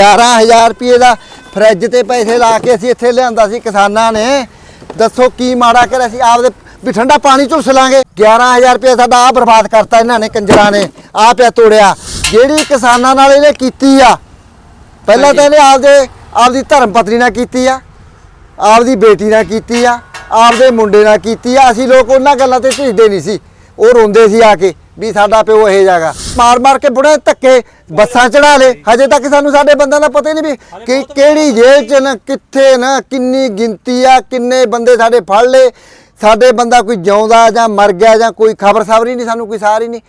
11000 ਰੁਪਏ ਦਾ ਫਰਿੱਜ ਤੇ ਪੈਸੇ ਲਾ ਕੇ ਅਸੀਂ ਇੱਥੇ ਲਿਆਂਦਾ ਸੀ ਕਿਸਾਨਾਂ ਨੇ। ਦੱਸੋ ਕੀ ਮਾੜਾ ਕਰ ਅਸੀਂ ਆਪਦੇ ਵੀ ਠੰਡਾ ਪਾਣੀ ਝੁਲਸ ਲਾਂਗੇ। 11000 ਰੁਪਏ ਸਾਡਾ ਆ ਬਰਬਾਦ ਕਰਤਾ ਇਹਨਾਂ ਨੇ, ਕੰਜਰਾਂ ਨੇ। ਆ ਪਿਆ ਤੋੜਿਆ। ਜਿਹੜੀ ਕਿਸਾਨਾਂ ਨਾਲ ਇਹਨੇ ਕੀਤੀ ਆ, ਪਹਿਲਾਂ ਤਾਂ ਇਹਨੇ ਆਪਦੇ, ਆਪਦੀ ਧਰਮ ਪਤਨੀ ਨਾਲ ਕੀਤੀ ਆ, ਆਪਦੀ ਬੇਟੀ ਨਾਲ ਕੀਤੀ ਆ, ਆਪਦੇ ਮੁੰਡੇ ਨਾਲ ਕੀਤੀ ਆ। ਅਸੀਂ ਲੋਕ ਉਹਨਾਂ ਗੱਲਾਂ ਤੇ ਝਿਜਦੇ ਨਹੀਂ ਸੀ। ਉਹ ਰੋਂਦੇ ਸੀ ਆ ਕੇ ਵੀ ਸਾਡਾ ਪਿਓ ਇਹ ਜਾਗਾ ਮਾਰ ਮਾਰ ਕੇ ਬੁੜੇ ਧੱਕੇ ਬੱਸਾਂ ਚੜਾ ਲੇ ਹਜੇ ਤੱਕ ਸਾਨੂੰ ਸਾਡੇ ਬੰਦਿਆਂ ਦਾ ਪਤਾ ਹੀ ਨਹੀਂ ਵੀ ਕਿ ਕਿਹੜੀ ਜੇਲ੍ਹ 'ਚ ਨਾ ਕਿੱਥੇ ਨਾ ਕਿੰਨੀ ਗਿਣਤੀ ਆ ਕਿੰਨੇ ਬੰਦੇ ਸਾਡੇ ਫੜ ਲੇ ਸਾਡੇ ਬੰਦਾ ਕੋਈ ਜਿਉਂਦਾ ਜਾਂ ਮਰ ਗਿਆ ਜਾਂ ਕੋਈ ਖਬਰ ਸਾਵਰੀ ਨਹੀਂ ਸਾਨੂੰ ਕੋਈ ਸਾਰ ਹੀ ਨਹੀਂ।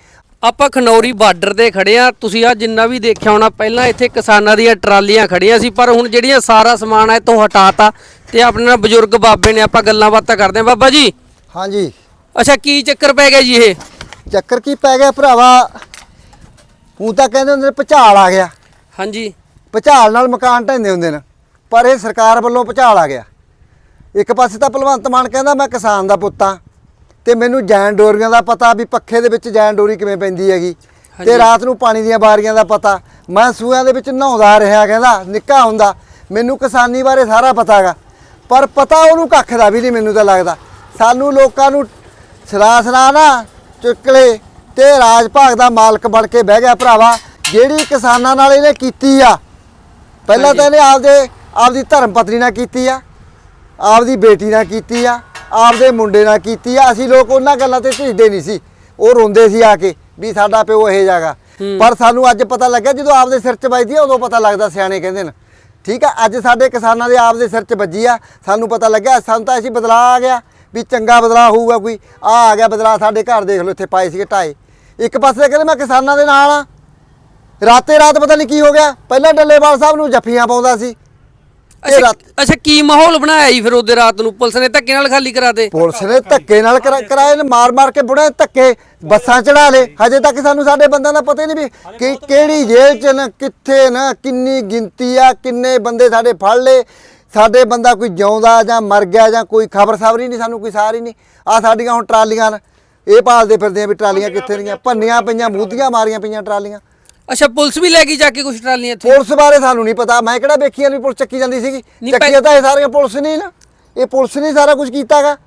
ਆਪਾਂ ਖਨੌਰੀ ਬਾਰਡਰ ਤੇ ਖੜੇ ਆ। ਤੁਸੀਂ ਆ ਜਿੰਨਾ ਵੀ ਦੇਖਿਆ ਹੋਣਾ ਪਹਿਲਾਂ ਇੱਥੇ ਕਿਸਾਨਾਂ ਦੀਆਂ ਟਰਾਲੀਆਂ ਖੜੀਆਂ ਸੀ ਪਰ ਹੁਣ ਜਿਹੜੀਆਂ ਸਾਰਾ ਸਮਾਨ ਹੈ ਇੱਥੋਂ ਹਟਾਤਾ ਤੇ ਆਪਣੇ ਨਾਲ ਬਜ਼ੁਰਗ ਬਾਬੇ ਨੇ ਆਪਾਂ ਗੱਲਾਂ ਬਾਤਾਂ ਕਰਦੇ ਆ ਬਾਬਾ ਜੀ। ਹਾਂਜੀ। ਅੱਛਾ ਕੀ ਚੱਕਰ ਪੈ ਗਿਆ ਜੀ ਇਹ? ਚੱਕਰ ਕੀ ਪੈ ਗਿਆ ਭਰਾਵਾ? ਉਹ ਤਾਂ ਕਹਿੰਦੇ ਹੁੰਦੇ ਨੇ ਭੁਚਾਲ ਆ ਗਿਆ। ਹਾਂਜੀ। ਭੁਚਾਲ ਨਾਲ ਮਕਾਨ ਢਹਿੰਦੇ ਹੁੰਦੇ ਨੇ ਪਰ ਇਹ ਸਰਕਾਰ ਵੱਲੋਂ ਭੁਚਾਲ ਆ ਗਿਆ। ਇੱਕ ਪਾਸੇ ਤਾਂ ਭਲਵੰਤ ਮਾਨ ਕਹਿੰਦਾ ਮੈਂ ਕਿਸਾਨ ਦਾ ਪੁੱਤ ਆ ਤੇ ਮੈਨੂੰ ਜੈਨ ਡੋਰੀਆਂ ਦਾ ਪਤਾ ਵੀ ਪੱਖੇ ਦੇ ਵਿੱਚ ਜੈਨ ਡੋਰੀ ਕਿਵੇਂ ਪੈਂਦੀ ਹੈਗੀ। ਤੇ ਰਾਤ ਨੂੰ ਪਾਣੀ ਦੀਆਂ ਬਾਰੀਆਂ ਦਾ ਪਤਾ। ਮੈਂ ਸੂਆਂ ਦੇ ਵਿੱਚ ਨਹਾਉਂਦਾ ਰਿਹਾ ਕਹਿੰਦਾ ਨਿੱਕਾ ਹੁੰਦਾ ਮੈਨੂੰ ਕਿਸਾਨੀ ਬਾਰੇ ਸਾਰਾ ਪਤਾ ਹੈਗਾ ਪਰ ਪਤਾ ਉਹਨੂੰ ਕੱਖ ਦਾ ਵੀ ਨਹੀਂ ਮੈਨੂੰ ਤਾਂ ਲੱਗਦਾ। ਸਾਨੂੰ ਲੋਕਾਂ ਨੂੰ ਸਰਾ ਸਰਾ ਨਾ ਚੁੱਕਲੇ ਤੇ ਰਾਜ ਭਾਗ ਦਾ ਮਾਲਕ ਬਣ ਕੇ ਬਹਿ ਗਿਆ ਭਰਾਵਾ ਜਿਹੜੀ ਕਿਸਾਨਾਂ ਨਾਲ ਇਹਨੇ ਕੀਤੀ ਆ। ਪਹਿਲਾਂ ਤਾਂ ਇਹਨੇ ਆਪਦੇ ਆਪਦੀ ਧਰਮ ਪਤਨੀ ਨਾਲ ਕੀਤੀ ਆ ਆਪਦੀ ਬੇਟੀ ਨਾਲ ਕੀਤੀ ਆ ਆਪਦੇ ਮੁੰਡੇ ਨਾਲ ਕੀਤੀ ਆ। ਅਸੀਂ ਲੋਕ ਉਹਨਾਂ ਗੱਲਾਂ ਤੇ ਝਿਜਦੇ ਨਹੀਂ ਸੀ। ਉਹ ਰੋਂਦੇ ਸੀ ਆ ਕੇ ਵੀ ਸਾਡਾ ਪਿਓ ਇਹ ਜਾਗਾ ਪਰ ਸਾਨੂੰ ਅੱਜ ਪਤਾ ਲੱਗਿਆ ਜਦੋਂ ਆਪਦੇ ਸਿਰ 'ਚ ਵੱਜਦੀ ਆ ਉਦੋਂ ਪਤਾ ਲੱਗਦਾ ਸਿਆਣੇ ਕਹਿੰਦੇ ਨੇ। ਠੀਕ ਆ ਅੱਜ ਸਾਡੇ ਕਿਸਾਨਾਂ ਦੇ ਆਪਦੇ ਸਿਰ 'ਚ ਵੱਜੀ ਆ ਸਾਨੂੰ ਪਤਾ ਲੱਗਿਆ ਸਾਨੂੰ ਤਾਂ ਅਸੀਂ ਬਦਲਾ ਆ ਗਿਆ। ਵੀ ਚੰਗਾ ਬਦਲਾ ਹੋਊਗਾ ਕੋਈ। ਆ ਆ ਗਿਆ ਬਦਲਾ ਸਾਡੇ ਘਰ ਦੇਖ ਲਓ ਇੱਥੇ ਪਾਏ ਸੀਗੇ ਢਾਏ। ਇੱਕ ਪਾਸੇ ਕਹਿੰਦੇ ਮੈਂ ਕਿਸਾਨਾਂ ਦੇ ਨਾਲ ਆ ਰਾਤੇ ਰਾਤ ਪਤਾ ਨਹੀਂ ਕੀ ਹੋ ਗਿਆ। ਪਹਿਲਾਂ ਡੱਲੇਵਾਲ ਸਾਹਿਬ ਨੂੰ ਜੱਫੀਆਂ ਪਾਉਂਦਾ ਸੀ। ਇਹ ਅੱਛਾ ਰਾਤ ਅੱਛਾ ਕੀ ਮਾਹੌਲ ਬਣਾਇਆ ਜੀ ਫਿਰ ਉਹਦੇ ਰਾਤ ਨੂੰ? ਪੁਲਿਸ ਨੇ ਧੱਕੇ ਨਾਲ ਖਾਲੀ ਕਰਾਤੇ ਪੁਲਿਸ ਨੇ ਧੱਕੇ ਨਾਲ ਕਰਾ- ਕਰਾਏ ਨੇ ਮਾਰ ਮਾਰ ਕੇ ਬੁੜੇ ਧੱਕੇ ਬੱਸਾਂ ਚੜਾ ਲੇ ਹਜੇ ਤੱਕ ਸਾਨੂੰ ਸਾਡੇ ਬੰਦਿਆਂ ਦਾ ਪਤਾ ਹੀ ਨਹੀਂ ਵੀ ਕਿ ਕਿਹੜੀ ਜੇਲ੍ਹ 'ਚ ਨਾ ਕਿੱਥੇ ਨਾ ਕਿੰਨੀ ਗਿਣਤੀ ਆ ਕਿੰਨੇ ਬੰਦੇ ਸਾਡੇ ਫੜ ਲੇ ਸਾਡੇ ਬੰਦਾ ਕੋਈ ਜਿਉਂਦਾ ਜਾਂ ਮਰ ਗਿਆ ਜਾਂ ਕੋਈ ਖਬਰ ਸਾਵਰੀ ਨਹੀਂ ਸਾਨੂੰ ਕੋਈ ਸਾਰ ਹੀ ਨਹੀਂ। ਆ ਸਾਡੀਆਂ ਹੁਣ ਟਰਾਲੀਆਂ ਨੇ। ਇਹ ਭਾਲਦੇ ਫਿਰਦੇ ਆ ਵੀ ਟਰਾਲੀਆਂ ਕਿੱਥੇ ਰਹੀਆਂ? ਭੰਨੀਆਂ ਪਈਆਂ ਮੂਧੀਆਂ ਮਾਰੀਆਂ ਪਈਆਂ ਟਰਾਲੀਆਂ। ਅੱਛਾ ਪੁਲਿਸ ਵੀ ਲੈ ਗਈ ਜਾ ਕੇ ਕੁਝ ਟਰਾਲੀਆਂ ਇੱਥੇ? ਪੁਲਿਸ ਬਾਰੇ ਸਾਨੂੰ ਨਹੀਂ ਪਤਾ। ਮੈਂ ਕਿਹੜਾ ਵੇਖੀਆਂ ਵੀ ਪੁਲਿਸ ਚੱਕੀ ਜਾਂਦੀ ਸੀਗੀ? ਨਹੀਂ, ਚੱਕੀਆਂ ਤਾਂ ਇਹ ਸਾਰੀਆਂ ਪੁਲਿਸ ਨੇ ਹੀ ਨਾ। ਇਹ ਪੁਲਿਸ ਨੇ ਸਾਰਾ ਕੁਝ ਕੀਤਾਗਾ।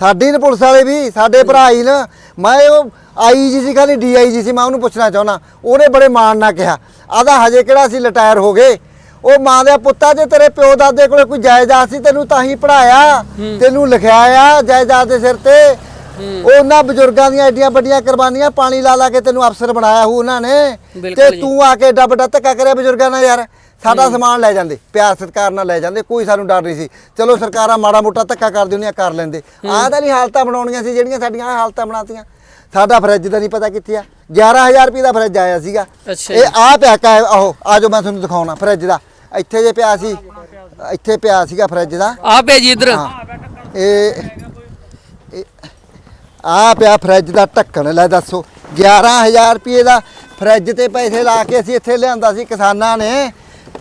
ਸਾਡੇ ਨੇ ਪੁਲਿਸ ਵਾਲੇ ਵੀ ਸਾਡੇ ਭਰਾ ਹੀ ਨਾ। ਮੈਂ ਉਹ ਆਈ ਜੀ ਸੀ ਖਾਲੀ ਡੀਆਈ ਜੀ ਸੀ ਮੈਂ ਉਹਨੂੰ ਪੁੱਛਣਾ ਚਾਹੁੰਦਾ। ਉਹਨੇ ਬੜੇ ਮਾਣ ਨਾਲ ਕਿਹਾ। ਆਦਾ ਹਜੇ ਕਿਹੜਾ ਸੀ ਰਿਟਾਇਰ ਹੋ ਗਏ। ਉਹ ਮਾਂ ਦੇ ਪੁੱਤਾਂ ਜੇ ਤੇਰੇ ਪਿਓ ਦਾਦੇ ਕੋਲੇ ਕੋਈ ਜਾਇਦਾਦ ਸੀ ਤੈਨੂੰ ਤਾਂ ਹੀ ਪੜਾਇਆ ਤੈਨੂੰ ਲਿਖਾਇਆ ਜਾਇਦਾਦ ਦੇ ਸਿਰ ਤੇ। ਉਹਨਾਂ ਬਜ਼ੁਰਗਾਂ ਦੀਆਂ ਐਡੀਆਂ ਵੱਡੀਆਂ ਕੁਰਬਾਨੀਆਂ ਪਾਣੀ ਲਾ ਲਾ ਕੇ ਤੈਨੂੰ ਅਫਸਰ ਬਣਾਇਆ ਹੋ ਉਹਨਾਂ ਨੇ। ਤੇ। ਤੂੰ ਆ ਕੇ ਏਡਾ ਵੱਡਾ ਧੱਕਾ ਕਰਿਆ ਬਜ਼ੁਰਗਾਂ ਨਾਲ ਯਾਰ। ਸਾਡਾ ਸਮਾਨ ਲੈ ਜਾਂਦੇ ਪਿਆਰ ਸਤਿਕਾਰ ਨਾਲ ਲੈ ਜਾਂਦੇ ਕੋਈ ਸਾਨੂੰ ਡਰ ਨਹੀਂ ਸੀ। ਚਲੋ ਸਰਕਾਰਾਂ ਮਾੜਾ ਮੋਟਾ ਧੱਕਾ ਕਰਦੀ ਹੁੰਦੀਆਂ ਕਰ ਲੈਂਦੇ। ਆਹ ਤਾਂ ਨਹੀਂ ਹਾਲਤਾਂ ਬਣਾਉਣੀਆਂ ਸੀ ਜਿਹੜੀਆਂ ਸਾਡੀਆਂ ਆਹ ਹਾਲਤਾਂ ਬਣਾਤੀਆਂ। ਸਾਡਾ ਫਰਿੱਜ ਦਾ ਨਹੀਂ ਪਤਾ ਕਿੱਥੇ ਆ। 11000 ਰੁਪਏ ਦਾ ਫਰਿੱਜ ਆਇਆ ਸੀਗਾ। ਇਹ ਆ ਪਿਆ ਕਾ ਆਹੋ ਆਜੋ ਮੈਂ ਤੁਹਾਨੂੰ ਦਿਖਾਉਣਾ ਫਰਿੱਜ ਦਾ। ਇੱਥੇ ਜੇ ਪਿਆ ਸੀ ਇੱਥੇ ਪਿਆ ਸੀਗਾ ਫਰਿੱਜ ਦਾ। ਆ ਪਿਆ ਜੀ ਇੱਧਰ। ਇਹ ਆ ਪਿਆ ਫਰਿੱਜ ਦਾ ਢੱਕਣ ਲੈ ਦੱਸੋ। 11000 ਰੁਪਏ ਦਾ ਫਰਿੱਜ ਤੇ ਪੈਸੇ ਲਾ ਕੇ ਅਸੀਂ ਇੱਥੇ ਲਿਆਂਦਾ ਸੀ ਕਿਸਾਨਾਂ ਨੇ।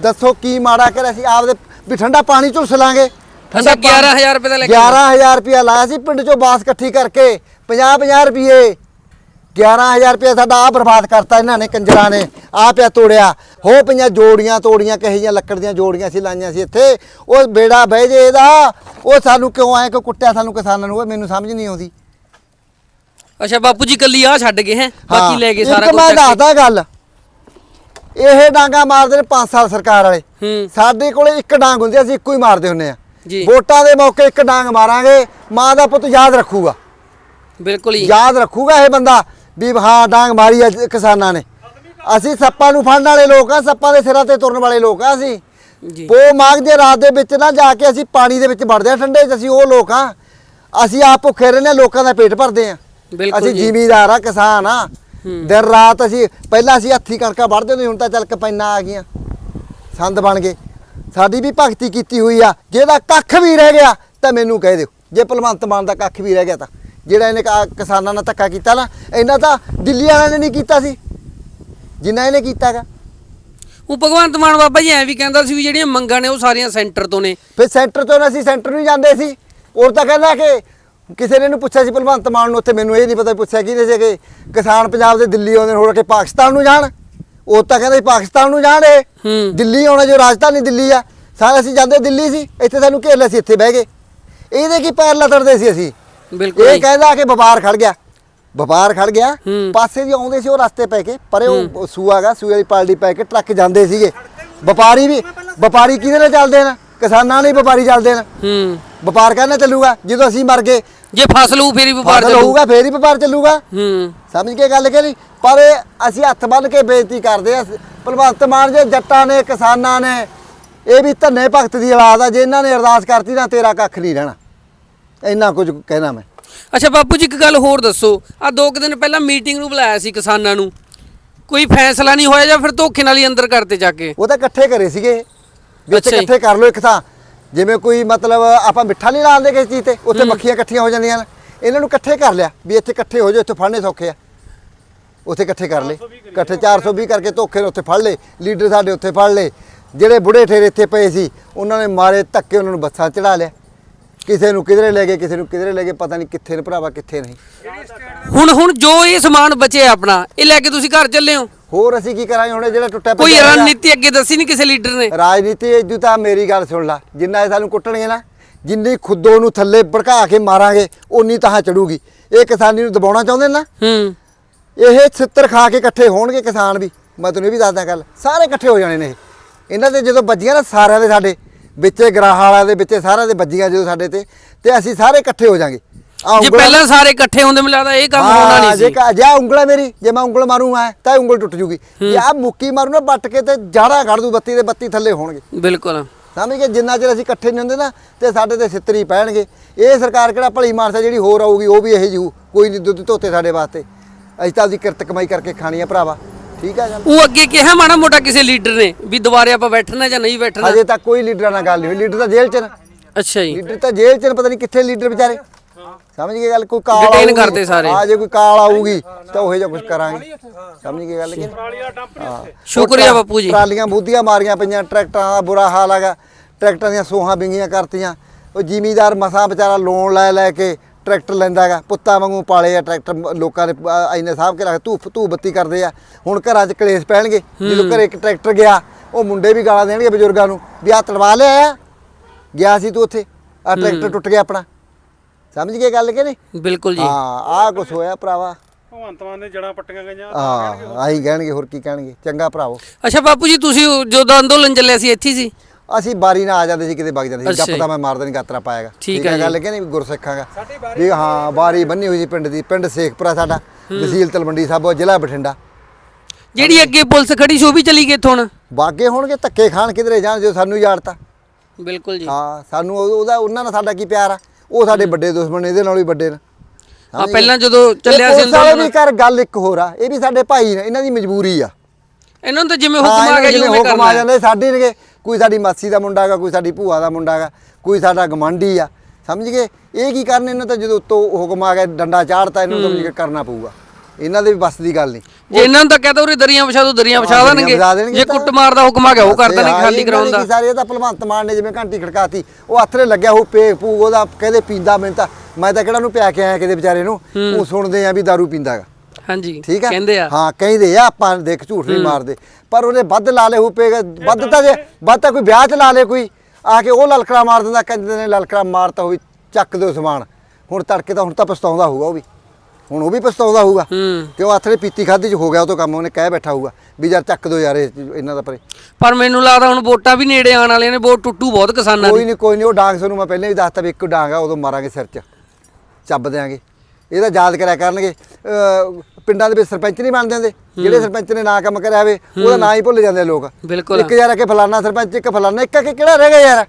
ਦੱਸੋ ਕੀ ਮਾੜਾ ਕਰਿਆ ਸੀ ਆਪਦੇ ਵੀ ਠੰਡਾ ਪਾਣੀ ਝੁਲਸ ਲਾਂਗੇ। ਅੱਛਾ 11000 ਰੁਪਏ ਦਾ ਲੈ ਕੇ 11000 ਰੁਪਏ ਲਾਇਆ ਸੀ ਪਿੰਡ ਚੋਂ ਬਾਸ ਇਕੱਠੀ ਕਰਕੇ 50 50 ਰੁਪਏ। 11000 ਰੁਪਏ ਸਾਡਾ ਆ ਬਰਬਾਦ ਕਰਤਾ ਇਹਨਾਂ ਨੇ ਕੰਜਰਾਂ ਨੇ ਆ ਪਿਆ ਤੋੜਿਆ। ਹੋ ਪਈਆਂ ਜੋੜੀਆਂ ਤੋੜੀਆਂ ਕਹੇ ਜੀਆਂ ਲੱਕੜ ਦੀਆਂ ਜੋੜੀਆਂ ਸੀ ਲਾਈਆਂ ਸੀ ਇੱਥੇ। ਉਹ ਬੇੜਾ ਬਹਿ ਜੇ ਇਹਦਾ ਉਹ ਸਾਨੂੰ ਕਿਉਂ ਆਏ ਕਿ ਕੁੱਟਿਆ ਸਾਨੂੰ ਕਿਸਾਨਾਂ ਨੂੰ ਉਹ ਮੈਨੂੰ ਸਮਝ ਨਹੀਂ ਆਉਂਦੀ। ਅੱਛਾ ਬਾਪੂ ਜੀ ਕੱਲੀ ਆ ਛੱਡ ਗਏ ਹੈ? ਬਾਕੀ ਲੈ ਗਏ ਸਾਰਾ ਕੁਝ ਮੈਂ। ਦੱਸਦਾ ਗੱਲ। ਇਹ ਡਾਂਗਾ ਮਾਰਦੇ ਨੇ 5 ਸਾਲ ਸਰਕਾਰ ਵਾਲੇ। ਸਾਡੇ ਕੋਲੇ ਇੱਕ ਡਾਂਗ ਹੁੰਦੀ ਅਸੀਂ ਇੱਕੋ ਹੀ ਮਾਰਦੇ ਹੁੰਨੇ ਆ। ਵੋਟਾਂ ਦੇ ਮੌਕੇ ਇੱਕ ਡਾਂਗ ਮਾਰਾਂਗੇ ਮਾਂ ਦਾ ਪੁੱਤ ਯਾਦ ਰੱਖੂਗਾ। ਬਿਲਕੁਲ ਯਾਦ ਰੱਖੂਗਾ ਇਹ ਬੰਦਾ। ਵੀ ਹਾਂ ਡਾਂਗ ਮਾਰੀ ਆ ਕਿਸਾਨਾਂ ਨੇ। ਅਸੀਂ ਸੱਪਾਂ ਨੂੰ ਫੜਨ ਵਾਲੇ ਲੋਕ ਆ ਸੱਪਾਂ ਦੇ ਸਿਰਾਂ ਤੇ ਤੁਰਨ ਵਾਲੇ ਲੋਕ ਆ ਅਸੀਂ। ਜੀ। ਉਹ ਮਾਗਦੇ ਰਾਤ ਦੇ ਵਿੱਚ ਨਾ ਜਾ ਕੇ ਅਸੀਂ ਪਾਣੀ ਦੇ ਵਿੱਚ ਵੜਦੇ ਆ ਠੰਡੇ 'ਚ ਅਸੀਂ ਉਹ ਲੋਕ ਆ। ਅਸੀਂ ਆਪ ਭੁੱਖੇ ਰਹਿੰਦੇ ਲੋਕਾਂ ਦਾ ਪੇਟ ਭਰਦੇ ਆ। ਬਿਲਕੁਲ ਅਸੀਂ ਜੀ। ਜ਼ਿਮੀਦਾਰ ਆ ਕਿਸਾਨ ਆ। ਦਿਨ ਰਾਤ ਅਸੀਂ ਪਹਿਲਾਂ ਅਸੀਂ ਹੱਥੀ ਕਣਕਾਂ ਵੜਦੇ ਹੁੰਦੇ ਹੁਣ ਤਾਂ ਚੱਲ ਕਪੈਨਾ ਆ ਗਈਆਂ। ਸੰਦ ਬਣ ਗਏ। ਸਾਡੀ ਵੀ ਭਗਤੀ ਕੀਤੀ ਹੋਈ ਆ ਜਿਹਦਾ ਕੱਖ ਵੀ ਰਹਿ ਗਿਆ ਤਾਂ ਮੈਨੂੰ ਕਹਿ ਦਿਓ। ਜੇ ਭਲਵੰਤ ਮਾਨ ਦਾ ਕੱਖ ਵੀ ਰਹਿ ਗਿਆ ਤਾਂ। ਜਿਹੜਾ ਇਹਨੇ ਕਾ- ਕਿਸਾਨਾਂ ਨਾਲ ਧੱਕਾ ਕੀਤਾ ਨਾ ਇਹਨਾਂ ਤਾਂ ਦਿੱਲੀ ਵਾਲਿਆਂ ਨੇ ਨਹੀਂ ਕੀਤਾ ਸੀ। ਜਿੰਨਾ ਇਹਨੇ ਕੀਤਾਗਾ ਉਹ ਭਗਵੰਤ ਮਾਨ ਬਾਬਾ ਜੀ ਐ ਵੀ ਕਹਿੰਦਾ ਸੀ ਵੀ ਜਿਹੜੀਆਂ ਮੰਗਾਂ ਨੇ ਉਹ ਸਾਰੀਆਂ ਸੈਂਟਰ ਤੋਂ ਨੇ। ਫਿਰ ਸੈਂਟਰ ਤੋਂ ਨਾ ਅਸੀਂ ਸੈਂਟਰ ਨੂੰ ਜਾਂਦੇ ਸੀ। ਉਹ ਤਾਂ ਕਹਿੰਦਾ ਕਿ ਕਿਸੇ ਨੇ ਇਹਨੂੰ ਪੁੱਛਿਆ ਸੀ ਭਲਵੰਤ ਮਾਨ ਨੂੰ ਉੱਥੇ ਮੈਨੂੰ ਇਹ ਨਹੀਂ ਪਤਾ ਪੁੱਛਿਆ ਕਿਹਨੇ ਸੀ ਕਿ ਕਿਸਾਨ ਪੰਜਾਬ ਦੇ ਦਿੱਲੀ ਆਉਂਦੇ ਨੇ ਹੋਰ ਕਿ ਪਾਕਿਸਤਾਨ ਨੂੰ ਜਾਣ। ਉਹ ਤਾਂ ਕਹਿੰਦੇ ਪਾਕਿਸਤਾਨ ਨੂੰ ਜਾਣ ਇਹ। ਦਿੱਲੀ ਆਉਣਾ ਜੋ ਰਾਜਧਾਨੀ ਦਿੱਲੀ ਆ। ਸਾਰੇ ਅਸੀਂ ਜਾਂਦੇ ਦਿੱਲੀ ਸੀ ਇੱਥੇ ਸਾਨੂੰ ਘੇਰ ਲਿਆ ਸੀ ਇੱਥੇ ਬਹਿ ਗਏ। ਇਹਦੇ ਕੀ ਪੈਰ ਲਤੜਦੇ ਸੀ ਅਸੀਂ? ਬਿਲਕੁਲ ਇਹ। ਕਹਿੰਦਾ ਕਿ ਵਪਾਰ ਖੜ ਗਿਆ। ਵਪਾਰ ਖੜ ਗਿਆ। ਪਾਸੇ ਦੀ ਆਉਂਦੇ ਸੀ ਉਹ ਰਸਤੇ ਪੈ ਕੇ ਪਰੇ ਉਹ ਸੂਆਗਾ ਸੂਏ ਦੀ ਪਾਲਟੀ ਪੈ ਕੇ ਟਰੱਕ ਜਾਂਦੇ ਸੀਗੇ। ਵਪਾਰੀ ਵੀ ਵਪਾਰੀ ਕਿਹਦੇ ਨਾਲ ਚੱਲਦੇ ਨੇ ਕਿਸਾਨਾਂ ਨਾਲ ਹੀ ਵਪਾਰੀ ਚੱਲਦੇ ਨੇ ਹੂੰ। ਵਪਾਰ ਕਹਿੰਦਾ ਚੱਲੂਗਾ ਜਦੋਂ ਅਸੀਂ ਮਰ ਗਏ। ਜੇ ਫਸਲ ਹੋਊ ਫੇਰ ਹੀ ਵਪਾਰ ਫਸਲ ਚੱਲੂ। ਹੋਊਗਾ ਫੇਰ ਹੀ ਵਪਾਰ ਚੱਲੂਗਾ। ਹੂੰ। ਸਮਝ ਕੇ ਗੱਲ ਕਿ ਨਹੀਂ ਪਰ ਅਸੀਂ ਹੱਥ ਬੰਨ ਕੇ ਬੇਨਤੀ ਕਰਦੇ ਆ ਭਗਵੰਤ ਮਾਨ ਜੇ ਜੱਟਾਂ ਨੇ ਕਿਸਾਨਾਂ ਨੇ ਇਹ ਵੀ ਧੰਨੇ ਭਗਤ ਦੀ ਔਲਾਦ ਆ ਜੇ ਇਹਨਾਂ ਨੇ ਅਰਦਾਸ ਕਰਤੀ ਨਾ ਤੇਰਾ ਕੱਖ ਨਹੀਂ ਰਹਿਣਾ। ਇੰਨਾ ਕੁਝ ਕਹਿਣਾ ਮੈਂ। ਅੱਛਾ ਬਾਪੂ ਜੀ ਇੱਕ ਗੱਲ ਹੋਰ ਦੱਸੋ। ਆ ਦੋ ਕੁ ਦਿਨ ਪਹਿਲਾਂ ਮੀਟਿੰਗ ਨੂੰ ਬੁਲਾਇਆ ਸੀ ਕਿਸਾਨਾਂ ਨੂੰ। ਕੋਈ ਫੈਸਲਾ ਨਹੀਂ ਹੋਇਆ ਜਾਂ ਫਿਰ ਧੋਖੇ ਨਾਲ ਹੀ ਅੰਦਰ ਕਰਤੇ ਜਾ ਕੇ? ਉਹ ਤਾਂ ਇਕੱਠੇ ਕਰੇ ਸੀਗੇ। ਵਿੱਚ ਅੱਛਾ ਜੀ। ਇਕੱਠੇ ਕਰ ਲਓ ਇੱਕ ਥਾਂ। ਜਿਵੇਂ ਕੋਈ ਮਤਲਬ ਆਪਾਂ ਮਿੱਠਾ ਨਹੀਂ ਲਾਉਂਦੇ ਕਿਸੇ ਚੀਜ਼ ਤੇ ਉੱਥੇ ਮੱਖੀਆਂ ਇਕੱਠੀਆਂ ਹੋ ਜਾਂਦੀਆਂ ਨੇ। ਇਹਨਾਂ ਨੂੰ ਇਕੱਠੇ ਕਰ ਲਿਆ ਵੀ ਇੱਥੇ ਇਕੱਠੇ ਹੋ ਜਾਓ ਇੱਥੇ ਫੜਨੇ ਸੌਖੇ ਆ। ਉੱਥੇ ਇਕੱਠੇ ਕਰ ਲਏ। ਇਕੱਠੇ 420 ਕਰਕੇ ਧੋਖੇ ਨਾਲ ਉੱਥੇ ਫੜ ਲਏ। ਲੀਡਰ ਸਾਡੇ ਉੱਥੇ ਫੜ ਲਏ। ਜਿਹੜੇ ਬੁੜੇ ਠੇਰੇ ਇੱਥੇ ਪਏ ਸੀ ਉਹਨਾਂ ਨੇ ਮਾਰੇ ਧੱਕੇ ਉਹਨਾਂ ਨੂੰ ਬੱਸਾਂ ਚੜਾ ਲਿਆ। ਕਿਸੇ ਨੂੰ ਕਿਧਰੇ ਲੈ ਗਏ ਕਿਸੇ ਨੂੰ ਕਿਧਰੇ ਲੈ ਗਏ ਪਤਾ ਨਹੀਂ ਕਿੱਥੇ ਨੇ ਭਰਾਵਾ ਕਿੱਥੇ ਨਹੀਂ। ਹੁਣ ਹੁਣ ਜੋ ਇਹ ਸਮਾਨ ਬਚਿਆ ਆਪਣਾ ਇਹ ਲੈ ਕੇ ਤੁਸੀਂ ਘਰ ਚੱਲੇ ਹੋ? ਹੋਰ ਅਸੀਂ ਕੀ ਕਰਾਂਗੇ? ਹੁਣ ਇਹ ਜਿਹੜਾ ਟੁੱਟਿਆ ਕੋਈ। ਰਣਨੀਤੀ ਅੱਗੇ ਦੱਸੀ ਨਹੀਂ ਕਿਸੇ ਲੀਡਰ ਨੇ? ਰਾਜਨੀਤੀ ਇਦੋਂ ਤਾਂ ਮੇਰੀ ਗੱਲ ਸੁਣ ਲੈ ਜਿੰਨਾ ਇਹ ਸਾਨੂੰ ਕੁੱਟਣਗੇ ਨਾ ਜਿੰਨੀ ਖੁੱਦੋ ਨੂੰ ਥੱਲੇ ਭੜਕਾ ਕੇ ਮਾਰਾਂਗੇ ਉਨੀ ਤਾਂ ਚੜੂਗੀ। ਇਹ ਕਿਸਾਨੀ ਨੂੰ ਦਬਾਉਣਾ ਚਾਹੁੰਦੇ ਨੇ ਨਾ? ਹੂੰ। ਇਹ ਛਿੱਤਰ ਖਾ ਕੇ ਇਕੱਠੇ ਹੋਣਗੇ ਕਿਸਾਨ ਵੀ। ਮੈਂ ਤੁਹਾਨੂੰ ਇਹ ਵੀ ਦੱਸਦਾ ਗੱਲ ਸਾਰੇ ਇਕੱਠੇ ਹੋ ਜਾਣੇ ਨੇ ਇਹ। ਇਹਨਾਂ ਦੇ ਜਦੋਂ ਵੱਜੀਆਂ ਨਾ ਸਾਰਿਆਂ ਦੇ ਸਾਡੇ ਵਿੱਚੇ ਗਰਾਹਾਂ ਵਾਲਿਆਂ ਦੇ ਵਿੱਚੇ ਸਾਰਿਆਂ ਦੇ ਵੱਜੀਆਂ ਜਦੋਂ ਸਾਡੇ ਤੇ ਤੇ ਅਸੀਂ ਸਾਰੇ ਇਕੱਠੇ ਹੋ ਜਾਾਂਗੇ। ਆ ਜੇ ਪਹਿਲਾਂ ਸਾਰੇ ਇਕੱਠੇ ਹੁੰਦੇ ਮੈਨੂੰ ਲੱਗਦਾ ਇਹ ਕੰਮ ਹੋਣਾ ਨਹੀਂ ਜੇ ਸੀ। ਕਾ- ਜੇ ਆਹ ਉਂਗਲ ਮੇਰੀ ਜੇ ਮੈਂ ਉਂਗਲ ਮਾਰੂ ਮੈਂ ਤਾਂ ਉਂਗਲ ਟੁੱਟ ਜੂਗੀ। ਜੇ ਆ ਮੁੱਕੀ ਮਾਰੂ ਨਾ ਵੱਟ ਕੇ ਤੇ ਜਾੜਾ ਕੱਢ ਦੂ ਬੱਤੀ ਦੇ ਬੱਤੀ ਥੱਲੇ ਹੋਣਗੇ। ਬਿਲਕੁਲ। ਸਮਝ ਗਏ? ਜਿੰਨਾ ਚਿਰ ਅਸੀਂ ਇਕੱਠੇ ਨਹੀਂ ਹੁੰਦੇ ਨਾ ਤੇ ਸਾਡੇ ਤੇ ਸਿੱਤਰੀ ਪੈਣਗੇ। ਇਹ ਸਰਕਾਰ ਕਿਹੜਾ ਭਲੀ ਮਾਨਸਾ ਜਿਹੜੀ ਹੋਰ ਆਊਗੀ ਉਹ ਵੀ ਇਹ ਜੂ ਕੋਈ ਨਹੀਂ ਦੁੱਧ ਧੋਤੇ ਸਾਡੇ ਵਾਸਤੇ। ਅਸੀਂ ਤਾਂ ਆਪਦੀ ਕਿਰਤ ਕਮਾਈ ਕਰਕੇ ਖਾਣੀ ਆ ਭਰਾਵਾ। ਠੀਕ ਆ ਗੱਲ। ਉਹ ਅੱਗੇ ਕਿਹਾ ਮਾੜਾ ਮੋਟਾ ਕਿਸੇ ਲੀਡਰ ਨੇ ਵੀ ਦੁਬਾਰੇ ਆਪਾਂ ਬੈਠਣਾ ਜਾਂ ਨਹੀਂ ਬੈਠਣਾ। ਅਜੇ ਤੱਕ ਕੋਈ ਲੀਡਰਾਂ ਨਾਲ ਗੱਲ ਨਹੀਂ ਹੋਈ। ਲੀਡਰ ਤਾਂ ਜੇਲ੍ਹ 'ਚ ਨੇ। ਅੱਛਾ ਜੀ। ਲੀਡਰ ਤਾਂ ਜੇਲ੍ਹ 'ਚ ਨੇ ਪਤਾ ਨਹੀਂ ਕਿੱਥੇ ਲੀਡਰ ਵਿਚਾਰੇ। ਸਮਝ ਗਏ ਗੱਲ ਕੋਈ ਕਾਲ ਆਊਗੀ। ਕਰਦੇ ਸਾਰੇ। ਹਾਂ ਜੇ ਕੋਈ ਕਾਲ ਆਊਗੀ ਤਾਂ ਉਹੇ ਜਿਹਾ ਕੁਝ ਕਰਾਂਗੇ। ਸਮਝ ਗਏ ਗੱਲ ਕਿ ਹਾਂ। ਸ਼ੁਕਰੀਆ ਬਾਪੂ ਜੀ। ਟਰਾਲੀਆਂ ਬੂਧੀਆਂ ਮਾਰੀਆਂ ਪਈਆਂ ਟਰੈਕਟਰਾਂ ਦਾ ਬੁਰਾ ਹਾਲ ਹੈਗਾ। ਟਰੈਕਟਰਾਂ ਦੀਆਂ ਸੋਹਾਂ ਵਿੰਗੀਆਂ ਕਰਤੀਆਂ। ਉਹ ਜ਼ਿਮੀਦਾਰ ਮਸਾਂ ਵਿਚਾਰਾ ਲੋਨ ਲੈ ਲੈ ਕੇ ਟਰੈਕਟਰ ਲੈਂਦਾ ਹੈਗਾ ਪੁੱਤਾਂ ਵਾਂਗੂ ਪਾਲੇ ਆ ਟਰੈਕਟਰ ਲੋਕਾਂ ਨੇ ਅਹ ਇੰਨੇ ਸਾਹਬ ਕੇ ਰੱਖ ਧੂਫ ਧੂਫ ਬੱਤੀ ਕਰਦੇ ਆ। ਹੁਣ ਘਰਾਂ 'ਚ ਕਲੇਸ਼ ਪੈਣਗੇ ਜਦੋਂ ਘਰੇ ਇੱਕ ਟਰੈਕਟਰ ਗਿਆ ਉਹ ਮੁੰਡੇ ਵੀ ਗਾਲਾਂ ਦੇਣਗੇ ਬਜ਼ੁਰਗਾਂ ਨੂੰ ਵੀ ਆ ਤੜਵਾ ਲਿਆ ਗਿਆ ਸੀ ਤੂੰ ਉੱਥੇ ਆ ਟਰੈਕਟਰ ਟੁੱਟ ਗਿਆ ਆਪਣਾ। ਸਮਝ ਗਏ ਗੱਲ ਕਿ ਨਹੀਂ? ਬਿਲਕੁਲ ਜੀ। ਹਾਂ ਆਹ ਕੁਛ ਹੋਇਆ ਭਰਾਵਾ। ਭਗਵੰਤ ਮਾਨ ਨੇ ਜੜਾਂ ਪੱਟੀਆਂ ਗਈਆਂ ਹਾਂ ਆਹੀ ਕਹਿਣਗੇ ਹੋਰ ਕੀ ਕਹਿਣਗੇ। ਚੰਗਾ ਭਰਾਵੋ। ਅੱਛਾ ਬਾਪੂ ਜੀ ਤੁਸੀਂ ਜਦੋਂ ਅੰਦੋਲਨ ਚੱਲਿਆ ਸੀ ਇੱਥੇ ਸੀ? ਅਸੀਂ ਬਾਰੀ ਨਾਲ ਆ ਜਾਂਦੇ ਸੀ ਕਿਤੇ ਵਗ ਜਾਂਦੇ ਸੀ। ਅੱਛਾ ਜੀ। ਮੈਂ ਮਾਰਦਾ ਨਹੀਂ ਗਾਤਰਾ ਪਾਏਗਾ। ਠੀਕ ਹੈ ਗੱਲ ਕਿ ਨਹੀਂ ਗੁਰਸਿੱਖਾਂਗਾ ਵੀ ਹਾਂ ਬਾਰੀ ਬੰਨੀ ਹੋਈ ਸੀ ਪਿੰਡ ਦੀ ਪਿੰਡ ਸੇਖਪੁਰਾ ਸਾਡਾ ਤਹਿਸੀਲ ਤਲਵੰਡੀ ਸਾਬੋ ਜ਼ਿਲ੍ਹਾ ਬਠਿੰਡਾ। ਜਿਹੜੀ ਅੱਗੇ ਪੁਲਿਸ ਖੜੀ ਸੀ ਉਹ ਵੀ ਚਲੀ ਗਈ ਇੱਥੋਂ ਹੁਣ? ਬਾਗੇ ਹੋਣਗੇ ਧੱਕੇ ਖਾਣ ਕਿਧਰੇ ਜਾਣ ਜੋ ਸਾਨੂੰ ਯਾੜਤਾ ਬਿਲਕੁਲ ਜੀ। ਹਾਂ ਸਾਨੂੰ ਉਹ- ਉਹਦਾ ਉਹਨਾਂ ਨਾਲ ਸਾਡਾ ਕੀ ਪਿਆਰ ਆ? ਉਹ ਸਾਡੇ ਵੱਡੇ ਦੁਸ਼ਮਣ ਇਹਦੇ ਨਾਲੋਂ ਵੀ ਵੱਡੇ ਨੇ। ਆ ਪਹਿਲਾਂ ਜਦੋਂ ਚੱਲਿਆ ਸੀ ਵਾਲੇ ਅੰਦੋਲਨ ਵੀ ਕਰ ਗੱਲ ਇੱਕ ਹੋਰ ਆ ਇਹ ਵੀ ਸਾਡੇ ਭਾਈ ਨੇ ਇਹਨਾਂ ਦੀ ਮਜਬੂਰੀ ਆ। ਇਹਨਾਂ ਨੂੰ ਤਾਂ ਜਿਵੇਂ ਹੁਕਮ ਆ ਗਿਆ ਜੀ ਜਿਵੇਂ ਉਵੇਂ ਹੁਕਮ ਆ ਕਰਨਾ। ਜਾਂਦੇ ਸਾਡੇ ਨੇਗੇ। ਕੋਈ ਸਾਡੀ ਮਾਸੀ ਦਾ ਮੁੰਡਾ ਹੈਗਾ ਕੋਈ ਸਾਡੀ ਭੂਆ ਦਾ ਮੁੰਡਾ ਹੈਗਾ ਕੋਈ ਸਾਡਾ ਗਮੰਡੀ ਆ। ਸਮਝ ਗਏ? ਇਹ ਕੀ ਕਰਨ ਇਹਨਾਂ ਤਾਂ ਜਦੋਂ ਉੱਤੋਂ ਹੁਕਮ ਆ ਗਿਆ ਡੰਡਾ ਚਾੜਤਾ ਇਹਨੂੰ ਸਮਝ ਕੇ ਕਰਨਾ ਪਊਗਾ। ਇਹਨਾਂ ਦੇ ਵੀ ਬਸ ਦੀ ਗੱਲ ਨਹੀਂ। ਜੇ ਇਹਨਾਂ ਨੂੰ ਤਾਂ ਕਹਤਾ ਉਰੇ ਦਰੀਆਂ ਵਿਛਾ ਦੋ ਦਰੀਆਂ ਵਿਛਾ ਹਾਂ, ਦੇਣਗੇ। ਜੇ ਤਾਂ। ਕੁੱਟ ਮਾਰ ਦਾ ਹੁਕਮ ਆ ਗਿਆ ਉਹ ਕਰ ਦੇਣਗੇ ਹਾਂ, ਖਾਲੀ ਕਰਾਉਣ ਨੇ ਦਾ ਸਾਰੇ ਇਹ ਤਾਂ ਭਲਵੰਤ ਮਾਨ ਨੇ ਜਿਵੇਂ ਘੰਟੀ ਖੜਕਾਤੀ ਉਹ ਹੱਥਰੇ ਲੱਗਿਆ ਉਹ ਪੇਕ ਪੂਗ ਉਹਦਾ ਕਹਿੰਦੇ ਪੀਂਦਾ ਮੈਨੂੰ ਤਾਂ ਮੈਂ ਤਾਂ ਕਿਹੜਾ ਨੂੰ ਪਿਆ ਕੇ ਆਇਆ ਕਿਤੇ ਵਿਚਾਰੇ ਨੂੰ। ਉਹ ਸੁਣਦੇ ਆ ਵੀ दारू ਪੀਂਦਾਗਾ ਹਾਂਜੀ ਠੀਕ ਹੈ? ਕਹਿੰਦੇ ਆ। ਹਾਂ ਕਹਿੰਦੇ ਆ ਆਪਾਂ ਦੇਖ ਝੂਠ ਨਹੀਂ ਮਾਰਦੇ। ਪਰ ਉਹਨੇ ਵੱਧ ਲਾ ਲੇ ਹੁਪੇ ਵੱਧ ਤਾਂ ਜੇ ਵੱਧ ਤਾਂ ਕੋਈ ਵਿਆਹ ਚ ਲਾ ਲੇ ਕੋਈ। ਆ ਕੇ ਉਹ ਲਲਕਰਾ ਮਾਰ ਦਿੰਦਾ ਕਹਿੰਦੇ ਨੇ ਲਲਕਰਾ ਮਾਰਤਾ ਹੋਈ ਚੱਕ ਦਿਓ ਸਮਾਨ। ਹੁਣ ਤੜਕੇ ਤਾਂ ਹੁਣ ਤਾਂ ਪਛਤਾਉਂਦਾ ਹੋਊਗਾ ਉਹ ਵੀ। ਹੁਣ ਉਹ ਵੀ ਪਛਤਾਉਂਦਾ ਹੋਊਗਾ। ਕਿ ਉਹ ਆਥਰੇ ਪੀਤੀ ਖਾਦੀ ਚ ਹੋ ਗਿਆ ਉਹ ਤੋਂ ਕੰਮ ਉਹਨੇ ਕਹਿ ਬੈਠਾ ਹੋਊਗਾ ਵੀ ਯਾਰ ਚੱਕ ਦਿਓ ਯਾਰ ਇਹ ਇਹਨਾਂ ਦਾ ਪਰੇ। ਪਰ ਮੈਨੂੰ ਲੱਗਦਾ ਹੁਣ ਵੋਟਾਂ ਵੀ ਨੇੜੇ ਆਉਣ ਵਾਲੀਆਂ ਨੇ ਵੋਟ ਟੁੱਟੂ ਬਹੁਤ ਕਿਸਾਨਾਂ ਕੋਈ ਨਹੀਂ ਕੋਈ ਨਹੀਂ ਉਹ ਡਾਂਗ ਸਾਨੂੰ ਮੈਂ ਪਹਿਲਾਂ ਵੀ ਦੱਸਤਾ ਵੀ ਇੱਕ ਡਾਂਗ ਆ ਉਦੋਂ ਮਾਰਾਂਗੇ ਸਿਰ 'ਚ। ਚੱਬ ਦਿਆਂਗੇ। ਇਹਦਾ ਯਾਦ ਕਰਿਆ ਕਰਨਗੇ। ਪਿੰਡਾਂ ਦੇ ਵਿੱਚ ਸਰਪੰਚ ਨਹੀਂ ਬਣਦੇ ਹੁੰਦੇ ਜਿਹੜੇ ਸਰਪੰਚ ਨੇ ਨਾ ਕੰਮ ਕਰਿਆ ਹੋਵੇ ਉਹਦਾ ਨਾਂ ਹੀ ਭੁੱਲ ਜਾਂਦੇ ਲੋਕ। ਬਿਲਕੁਲ। ਇੱਕ ਯਾਰ ਕਿ ਫਲਾਨਾ ਸਰਪੰਚ ਇੱਕ ਫਲਾਨਾ ਇੱਕ ਕਿ ਕਿਹੜਾ ਰਹਿ ਗਿਆ ਯਾਰ।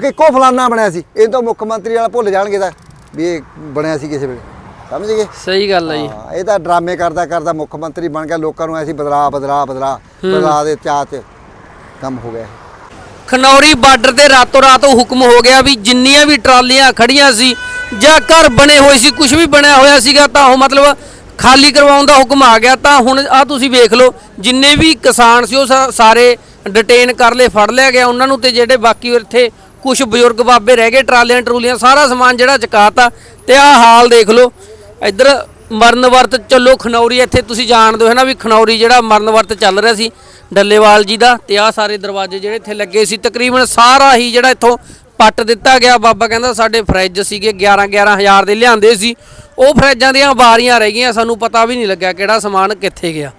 ਕਿ ਇੱਕੋ ਫਲਾਨਾ ਬਣਿਆ ਸੀ। ਇਹ ਤਾਂ ਮੁੱਖ ਮੰਤਰੀ ਵਾਲਾ ਭੁੱਲ ਜਾਣਗੇ ਤਾਂ ਵੀ ਇਹ ਬਣਿਆ ਸੀ ਕਿਸੇ ਵੇਲੇ। ਸਮਝ ਗਏ? ਸਹੀ ਗੱਲ ਹੈ ਜੀ। ਇਹ ਤਾਂ ਡਰਾਮੇ ਕਰਦਾ ਕਰਦਾ ਮੁੱਖ ਮੰਤਰੀ ਬਣ ਗਿਆ। ਲੋਕਾਂ ਨੂੰ ਐਸੀ ਬਦਲਾ ਬਦਲਾ ਬਦਲਾ ਬਦਲਾ ਦੇ ਚਾਹ 'ਚ ਕੰਮ ਹੋ ਗਿਆ ਖਨੌਰੀ ਬਾਰਡਰ ਤੇ ਰਾਤੋਂ ਰਾਤ ਉਹ ਹੁਕਮ ਹੋ ਗਿਆ ਵੀ ਜਿੰਨੀਆਂ ਵੀ ਟਰਾਲੀਆਂ ਖੜੀਆਂ ਸੀ ਜਾਂ ਘਰ ਬਣੇ ਹੋਏ ਸੀ ਕੁਝ ਵੀ ਬਣਿਆ ਹੋਇਆ ਸੀਗਾ ਤਾਂ ਉਹ ਮਤਲਬ ਖਾਲੀ ਕਰਵਾਉਣ ਦਾ ਹੁਕਮ ਆ ਗਿਆ ਤਾਂ ਹੁਣ ਆ ਤੁਸੀਂ ਵੇਖ ਲਓ, ਜਿੰਨੇ ਵੀ ਕਿਸਾਨ ਸੀ ਉਹ ਸਾ- ਸਾਰੇ ਡਿਟੇਨ ਕਰ ਲਏ, ਫੜ ਲਿਆ ਗਿਆ। ਉਹਨਾਂ ਨੂੰ ਤੇ ਜਿਹੜੇ ਬਾਕੀ ਇੱਥੇ ਕੁਝ ਬਜ਼ੁਰਗ ਬਾਬੇ ਰਹਿ ਗਏ, ਟਰਾਲੀਆਂ ਟਰੂਲੀਆਂ, ਸਾਰਾ ਸਮਾਨ ਜਿਹੜਾ ਚਕਾਤਾ। ਤੇ ਆਹ ਹਾਲ ਦੇਖ ਲਓ, ਇੱਧਰ ਮਰਨ ਵਰਤ, ਚੱਲੋ ਖਨੌਰੀ, ਇੱਥੇ ਤੁਸੀਂ ਜਾਣਦੇ ਹੋ ਹੈ ਨਾ ਵੀ ਖਨੌਰੀ ਜਿਹੜਾ ਮਰਨ ਵਰਤ ਚੱਲ ਰਿਹਾ ਸੀ, ਡੱਲੇਵਾਲ ਜੀ ਦਾ, ਤੇ ਆਹ ਸਾਰੇ ਦਰਵਾਜ਼ੇ ਜਿਹੜੇ ਇੱਥੇ ਲੱਗੇ ਸੀ। ਤਕਰੀਬਨ ਸਾਰਾ ਹੀ ਜਿਹੜਾ ਇੱਥੋਂ ਪੱਟ ਦਿੱਤਾ ਗਿਆ। ਬਾਬਾ ਕਹਿੰਦਾ ਸਾਡੇ ਫਰਿੱਜ ਸੀਗੇ 11 11000 ਦੇ ਲਿਆਂਦੇ ਸੀ। ਉਹ ਫਰਿੱਜਾਂ ਦੀਆਂ ਵਾਰੀਆਂ ਰਹਿ ਗਈਆਂ, ਸਾਨੂੰ ਪਤਾ ਵੀ ਨਹੀਂ ਲੱਗਿਆ ਕਿਹੜਾ ਸਮਾਨ ਕਿੱਥੇ ਗਿਆ।